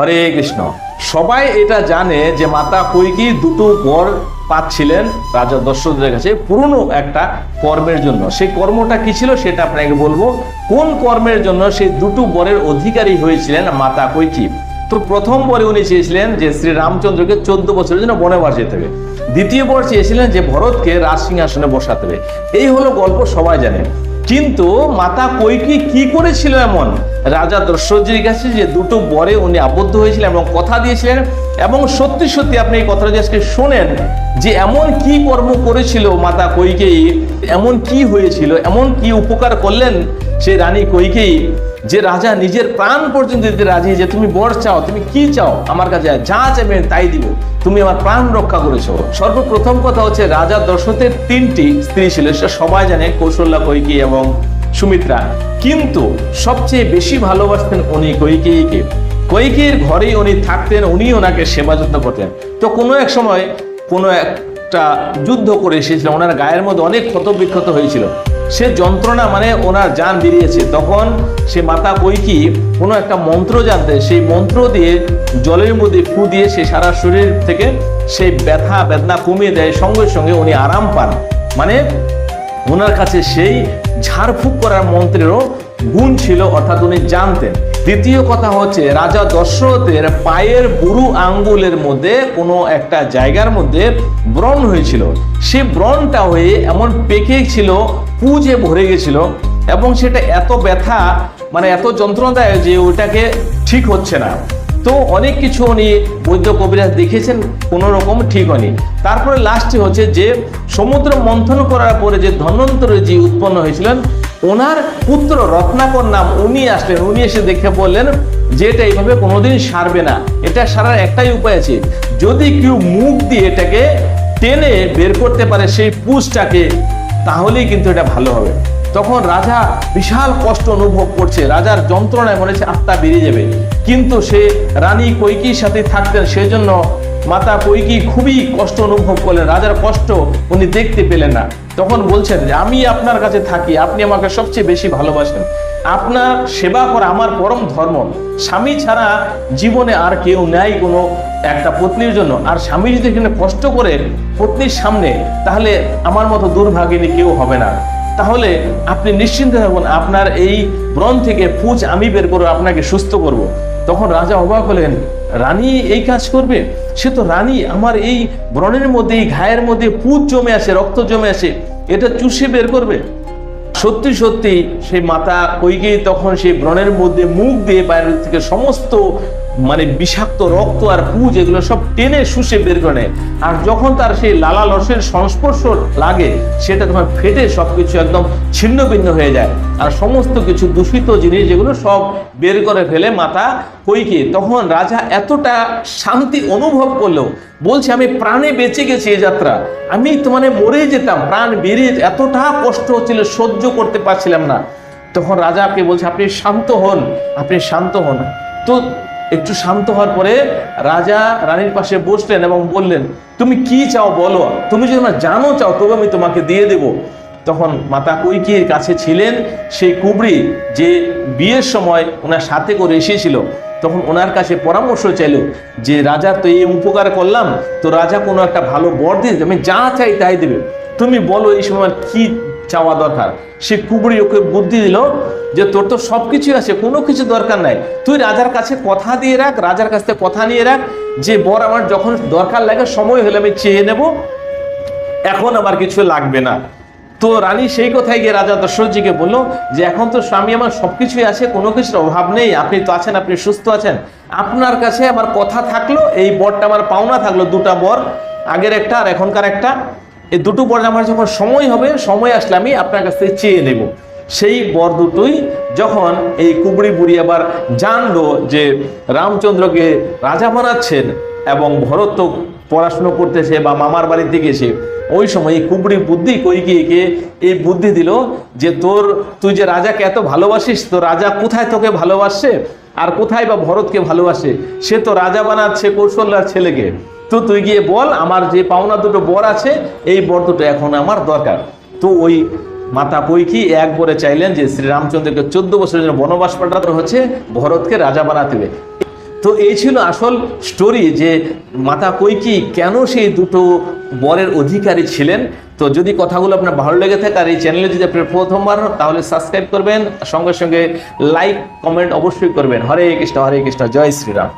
হরে কৃষ্ণ। সবাই এটা জানে যে মাতা কৈকি দুটো বর পাচ্ছিলেন রাজা দশরথের কাছে, পুরনো একটা কর্মের জন্য। সেই কর্মটা কি ছিল সেটা আপনাকে বলব। কোন কর্মের জন্য সেই দুটো বরের অধিকারী হয়েছিলেন মাতা কৈকি তো প্রথম বরে উনি চেয়েছিলেন যে শ্রী রামচন্দ্রকে চোদ্দ বছরের জন্য বনবাস যেতে হবে। দ্বিতীয় বর চেয়েছিলেন যে ভরতকে রাজ সিংহাসনে বসাতে হবে। এই হলো গল্প সবাই জানে। কিন্তু মাতা কৈকি কি করেছিল এমন? রাজা দশরথজির কাছে যে দুটো বরে উনি আবদ্ধ হয়েছিলেন এবং কথা দিয়েছিলেন, এবং সত্যি সত্যি আপনি এই কথাটা আজকে শোনেন যে এমন কি কর্ম করেছিল মাতা কৈকেয়ী, এমন কি হয়েছিল, এমন কি উপকার করলেন সেই রানী কৈকেয়ী? যে রাজা নিজের প্রাণ পর্যন্ত দিতে রাজি যে তুমি বর চাও, তুমি কি চাও? আমার কাছে যা চাইবেন তাই দিব। তুমি আমার প্রাণ রক্ষা করেছ। সর্বপ্রথম কথা হচ্ছে রাজা দশরথের তিনটি স্ত্রী ছিল, সেটা সবাই জানে, কৌশল্যা কৈকি এবং সুমিত্রা। কিন্তু সবচেয়ে বেশি ভালোবাসতেন উনি কৈকেয়ীকে। কৈকেয়ীর ঘরেই উনি থাকতেন, উনি ওনাকে সেবা যত্ন করতেন। তো কোনো এক সময় কোনো একটা যুদ্ধ করে এসেছিলেন ওনার গায়ের মধ্যে অনেক ক্ষত বিক্ষত হয়েছিল। সে যন্ত্রণা মানে ওনার যান বেরিয়েছে। তখন সে মাতা কৈকি কোনো একটা মন্ত্র জানতে, সেই মন্ত্র দিয়ে, জলের মধ্যে ফু দিয়ে সে সারা শরীর থেকে সেই ব্যথা, বেদনা কমিয়ে দেয়। সঙ্গে সঙ্গে উনি আরাম পান। মানে ওনার কাছে সেই ঝাড়ফুঁক করার মন্ত্রেরও গুণ ছিল, অর্থাৎ উনি জানতেন। দ্বিতীয় কথা হচ্ছে, রাজা দশরথের পায়ের বুড়ু আঙ্গুলের মধ্যে কোনো একটা জায়গার মধ্যে ব্রণ হয়েছিল। সে ব্রণটা হয়ে এমন পেকে ছিল, পুজে ভরে গেছিল এবং সেটা এত ব্যথা মানে এত যন্ত্রণাদায়ক যে ওটাকে ঠিক হচ্ছে না। তো অনেক কিছু উনি বৈদ্য কবিরাজ দেখেছেন, কোনো রকম ঠিক হয়নি। তারপরে লাস্টে হচ্ছে যে, সমুদ্র মন্থন করার পরে যে ধন্বন্তরী যে উৎপন্ন হয়েছিলেন ওনার পুত্র রত্নাকর নাম উনি আসলেন। উনি এসে দেখে বললেন যে এটা এইভাবে কোনোদিন সারবে না। এটা সারার একটাই উপায় আছে। যদি কেউ মুখ দিয়ে এটাকে টেনে বের করতে পারে সেই পুষটাকে তাহলেই কিন্তু এটা ভালো হবে। তখন রাজা বিশাল কষ্ট অনুভব করছে। রাজার যন্ত্রণায় মনে হচ্ছে আত্মা বেরিয়ে যাবে। কিন্তু সে রানী কৈকির সাথে থাকতেন, সেজন্য মাতা কৈকি খুবই কষ্ট অনুভব করলেন, রাজার কষ্ট উনি দেখতে পেলেন না। তখন বলছেন যে, আমি আপনার কাছে থাকি, আপনি আমাকে সবচেয়ে বেশি ভালোবাসেন। আপনার সেবা করা আমার পরম ধর্ম। স্বামী ছাড়া জীবনে আর কেউ নেয় কোনো একটা পত্নীর জন্য। আর স্বামী যদি এখানে কষ্ট করে পত্নীর সামনে, তাহলে আমার মতো দুর্ভাগিনী কেউ হবে না। তাহলে আপনি নিশ্চিন্তে থাকুন, আপনার এই ব্রণ থেকে পুজ আমি বের করে আপনাকে সুস্থ করব। তখন রাজা অবাক হলেন, রানী এই কাজ করবে? সে তো রানী, আমার এই ব্রণের মধ্যে, এই ঘায়ের মধ্যে পুজ জমে আসে, রক্ত জমে আসে, এটা চুষে বের করবে? সত্যি সত্যি সেই মাতা কৈকে তখন সেই ব্রণের মধ্যে মুখ দিয়ে বাইরের থেকে সমস্ত মানে বিষাক্ত রক্ত আর পুজ এগুলো সব টেনে শুষে বের করে। আর যখন তার সেই লালা লসের সংস্পর্শ লাগে, সেটা তোমার ফেটে সবকিছু একদম ছিন্ন ভিন্ন হয়ে যায়। আর সমস্ত কিছু দূষিত জিনিস যেগুলো সব বের করে ফেলে মাতা কৈকে। তখন রাজা এতটা শান্তি অনুভব করল, বলছে, আমি প্রাণে বেঁচে গেছি এই যাত্রা। আমি তো মানে মরে যেতাম, প্রাণ বেরিয়ে এতটা কষ্ট হচ্ছিল, সহ্য করতে পারছিলাম না। তখন রাজাকে বলছে, আপনি শান্ত হন, আপনি শান্ত হন। তো একটু শান্ত হওয়ার পরে রাজা রানীর পাশে বসলেন এবং বললেন, তুমি কি চাও বলো? তুমি যদি আমার জানো চাও, তবে আমি তোমাকে দিয়ে দেব। তখন মাতা কৈকির কাছে ছিলেন সেই কুবরি যে বিয়ের সময় ওনার সাথে করে এসেছিল। তখন ওনার কাছে পরামর্শ চাইলো যে, রাজা, তো এই উপকার করলাম। তো রাজা কোনো একটা ভালো বর দিয়ে আমি যা চাই তাই দেবে। তুমি বলো এই সময় কি চাওয়া দরকার। সে কুবড়ি ওকে বুদ্ধি দিল যে তোর তো সব কিছুই আছে, কোনো কিছু দরকার নাই। তুই রাজার কাছে কথা দিয়ে রাখ, রাজার কাছ থেকে কথা নিয়ে রাখ। যে বর আমার যখন দরকার লাগে সময় হলে আমি চেয়ে নেব। এখন আমার কিছু লাগবে না। তো রানী সেই কথায় গিয়ে রাজা দশরথজিকে বলল যে এখন তো স্বামী আমার সব কিছুই আছে, কোনো কিছুর অভাব নেই, আপনি তো আছেন, আপনি সুস্থ আছেন। আপনার কাছে আমার কথা থাকল, এই বরটা আমার পাওনা থাকল, দুটা বর, আগের একটা আর এখনকার একটা। এই দুটো বর আমার যখন সময় হবে, সময় আসলে আমি আপনার কাছ থেকে চেয়ে নেব। সেই বর দুটোই যখন এই কুবড়ি বুড়ি আবার জানলো যে রামচন্দ্রকে রাজা বানাচ্ছেন এবং ভরত তো পড়াশুনো করতেছে বা মামার বাড়িতে গেছে ওই সময় কুবড়ি বুদ্ধি কই কৈকিকে এই বুদ্ধি দিল যে তোর, তুই যে রাজাকে এত ভালোবাসিস, তো রাজা কোথায় তোকে ভালোবাসছে আর কোথায় বা ভরতকে ভালোবাসে? সে তো রাজা বানাচ্ছে কৌশল্যার ছেলেকে। তো তুই গিয়ে বল, আমার যে পাওনা দুটো বর আছে, এই বর দুটো এখন আমার দরকার। তো ওই মাতা পৈকি এক বরে চাইলেন যে শ্রীরামচন্দ্রকে চোদ্দ বছরের জন্য বনবাস পাঠাতে হচ্ছে, ভরতকে রাজা বানাতে তো এই ছিল আসল স্টোরি যে মাতা কৈকি কেন সেই দুটো বরের অধিকারী ছিলেন। তো যদি কথাগুলো আপনার ভালো লেগে থাকে আর এই চ্যানেলে যদি আপনি প্রথমবার, তাহলে সাবস্ক্রাইব করবেন সঙ্গে সঙ্গে লাইক কমেন্ট অবশ্যই করবেন। হরে কৃষ্ণ হরে কৃষ্ণ, জয় শ্রীরাম।